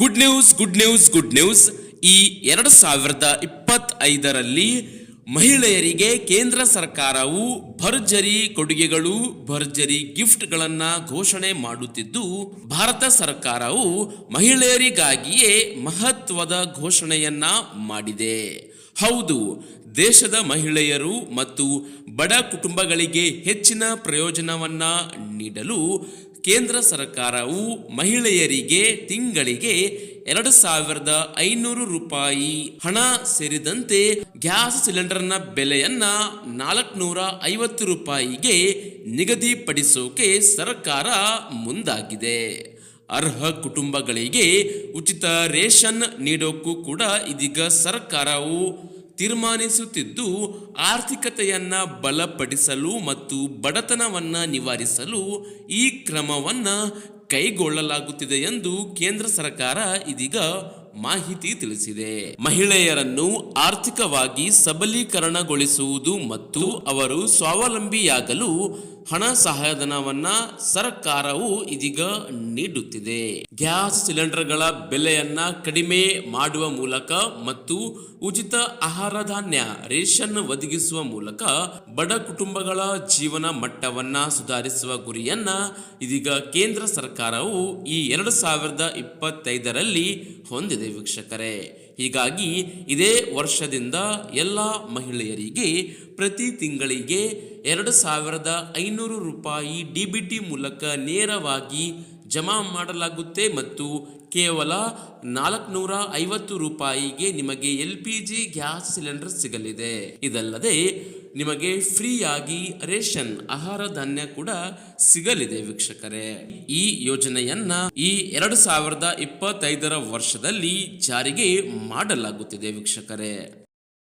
Good news good news good news ಈ ಎರಡು ಸಾವಿರದ ಇಪ್ಪತ್ತೈದರಲ್ಲಿ ಮಹಿಳೆಯರಿಗೆ ಕೇಂದ್ರ ಸರ್ಕಾರವು ಭರ್ಜರಿ ಕೊಡುಗೆಗಳು, ಭರ್ಜರಿ ಗಿಫ್ಟ್ಗಳನ್ನು ಘೋಷಣೆ ಮಾಡುತ್ತಿದ್ದು, ಭಾರತ ಸರ್ಕಾರವು ಮಹಿಳೆಯರಿಗಾಗಿಯೇ ಮಹತ್ವದ ಘೋಷಣೆಯನ್ನ ಮಾಡಿದೆ. ಹೌದು, ದೇಶದ ಮಹಿಳೆಯರು ಮತ್ತು ಬಡ ಕುಟುಂಬಗಳಿಗೆ ಹೆಚ್ಚಿನ ಪ್ರಯೋಜನವನ್ನು ನೀಡಲು ಕೇಂದ್ರ ಸರ್ಕಾರವು ಮಹಿಳೆಯರಿಗೆ ತಿಂಗಳಿಗೆ ಎರಡು ಸಾವಿರದ ಐನೂರು ರೂಪಾಯಿ ಹಣ ಸೇರಿದಂತೆ ಗ್ಯಾಸ್ ಸಿಲಿಂಡರ್ನ ಬೆಲೆಯನ್ನ ನಾಲ್ಕುನೂರ ಐವತ್ತು ರೂಪಾಯಿಗೆ ನಿಗದಿಪಡಿಸೋಕೆ ಸರ್ಕಾರ ಮುಂದಾಗಿದೆ. ಅರ್ಹ ಕುಟುಂಬಗಳಿಗೆ ಉಚಿತ ರೇಷನ್ ನೀಡೋಕ್ಕೂ ಕೂಡ ಇದೀಗ ಸರ್ಕಾರವು ತೀರ್ಮಾನಿಸುತ್ತಿದ್ದು ಆರ್ಥಿಕತೆಯನ್ನು ಬಲಪಡಿಸಲು ಮತ್ತು ಬಡತನವನ್ನು ನಿವಾರಿಸಲು ಈ ಕ್ರಮವನ್ನು ಕೈಗೊಳ್ಳಲಾಗುತ್ತಿದೆ ಎಂದು ಕೇಂದ್ರ ಸರ್ಕಾರ ಇದೀಗ ಮಾಹಿತಿ ತಿಳಿಸಿದೆ. ಮಹಿಳೆಯರನ್ನು ಆರ್ಥಿಕವಾಗಿ ಸಬಲೀಕರಣಗೊಳಿಸುವುದು ಮತ್ತು ಅವರು ಸ್ವಾವಲಂಬಿಯಾಗಲು ಹಣ ಸಹಾಯಧನವನ್ನ ಸರ್ಕಾರವು ಇದೀಗ ನೀಡುತ್ತಿದೆ. ಗ್ಯಾಸ್ ಸಿಲಿಂಡರ್ಗಳ ಬೆಲೆಯನ್ನ ಕಡಿಮೆ ಮಾಡುವ ಮೂಲಕ ಮತ್ತು ಉಚಿತ ಆಹಾರ ಧಾನ್ಯ, ರೇಷನ್ ಒದಗಿಸುವ ಮೂಲಕ ಬಡ ಕುಟುಂಬಗಳ ಜೀವನ ಮಟ್ಟವನ್ನ ಸುಧಾರಿಸುವ ಗುರಿಯನ್ನ ಇದೀಗ ಕೇಂದ್ರ ಸರ್ಕಾರವು ಈ ಎರಡು ಸಾವಿರದ ಇಪ್ಪತ್ತೈದರಲ್ಲಿ ಹೊಂದಿದೆ. ವೀಕ್ಷಕರೇ. ಹೀಗಾಗಿ ಇದೇ ವರ್ಷದಿಂದ ಎಲ್ಲ ಮಹಿಳೆಯರಿಗೆ ಪ್ರತಿ ತಿಂಗಳಿಗೆ ಎರಡು ಸಾವಿರದ ಐನೂರು ರೂಪಾಯಿ ಡಿ ಬಿ ಟಿ ಮೂಲಕ ನೇರವಾಗಿ ಜಮಾ ಮಾಡಲಾಗುತ್ತೆ ಮತ್ತು ಕೇವಲ ನಾಲ್ಕುನೂರ ಐವತ್ತು ರೂಪಾಯಿಗೆ ನಿಮಗೆ L P G gas cylinder ಸಿಗಲಿದೆ. ಇದಲ್ಲದೆ ನಿಮಗೆ ಫ್ರೀಯಾಗಿ ರೇಷನ್, ಆಹಾರ ಧಾನ್ಯ ಕೂಡ ಸಿಗಲಿದೆ ವೀಕ್ಷಕರೇ. ಈ ಯೋಜನೆಯನ್ನ ಈ ಎರಡು ಸಾವಿರದ ಇಪ್ಪತ್ತೈದರ ವರ್ಷದಲ್ಲಿ ಜಾರಿಗೆ ಮಾಡಲಾಗುತ್ತಿದೆ ವೀಕ್ಷಕರೇ.